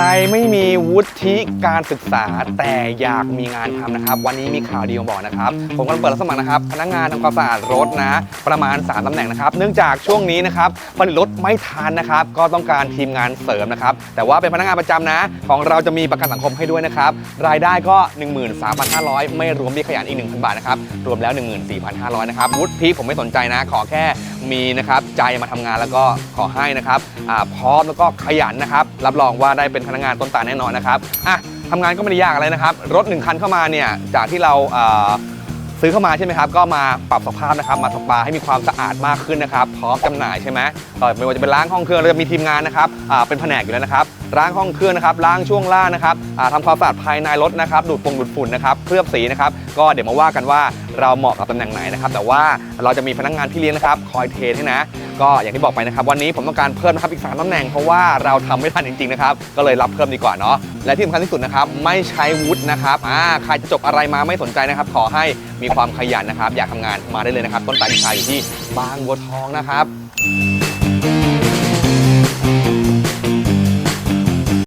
รไม่มีวุฒิการศึกษาแต่อยากมีงานทำนะครับ วันนี้มีข่าวดีมาบอกนะครับ ผมกำลังเปิดรับสมัครนะครับ พนักงานทำความสะอาดรถนะ ประมาณ 3ตำแหน่งนะครับ เนื่องจากช่วงนี้นะครับผลิตรถไม่ทันนะครับ ก็ต้องการทีมงานเสริมนะครับ แต่ว่าเป็นพนักงานประจำนะ ของเราจะมีประกันสังคมให้ด้วยนะครับ รายได้ก็ 13,500 ไม่รวมเบี้ยขยันอีก 1,000 บาทนะครับ รวมแล้ว 14,500 นะครับ วุฒิผมไม่สนใจนะ ขอแค่ มีนะครับใจมาทำงานแล้วก็ขอให้นะครับพร้อมแล้วก็ขยันนะครับรับรองว่าได้เป็นพนักงานต้นตาลแน่นอนนะครับอะทำงานก็ไม่ได้ยากอะไรนะครับ รถ1คันเข้ามาเนี่ยจากที่เราซื้อเข้ามาใช่ไหมครับ ก็มาปรับสภาพนะครับ มาสปาให้มีความสะอาดมากขึ้นนะครับ พร้อมจำหน่ายใช่ไหมต่อไม่ว่าจะเป็นล้างห้องเครื่องเราจะมีทีมงานนะครับเป็นแผนกอยู่แล้วนะครับ ล้างห้องเครื่องนะครับล้างช่วงล่างนะครับทำความสะอาดภายในรถนะครับดูดฟงดูดฝุ่นนะครับเคลือบสีนะครับก็เดี๋ยวมาว่ากันว่าเราเหมาะกับตำแหน่งไหนนะครับแต่ว่าเราจะมีพนักงานพี่เลี้ยงนะครับคอยเทนให้นะ ก็อย่างที่บอกไปนะครับวันนี้ผมต้องการเพิ่มนะครับอีกสามตำแหน่งเพราะว่าเราทำไม่ทันจริงๆนะครับก็เลยรับเพิ่มดีกว่าเนาะและที่สำคัญที่สุดนะครับไม่ใช้วุฒินะครับอ่าใครจะจบอะไรมาไม่สนใจนะครับ ขอให้มีความขยันนะครับ อยากทำงานมาได้เลยนะครับ ต้นสายวิชาอยู่ที่บางบัวทองนะครับ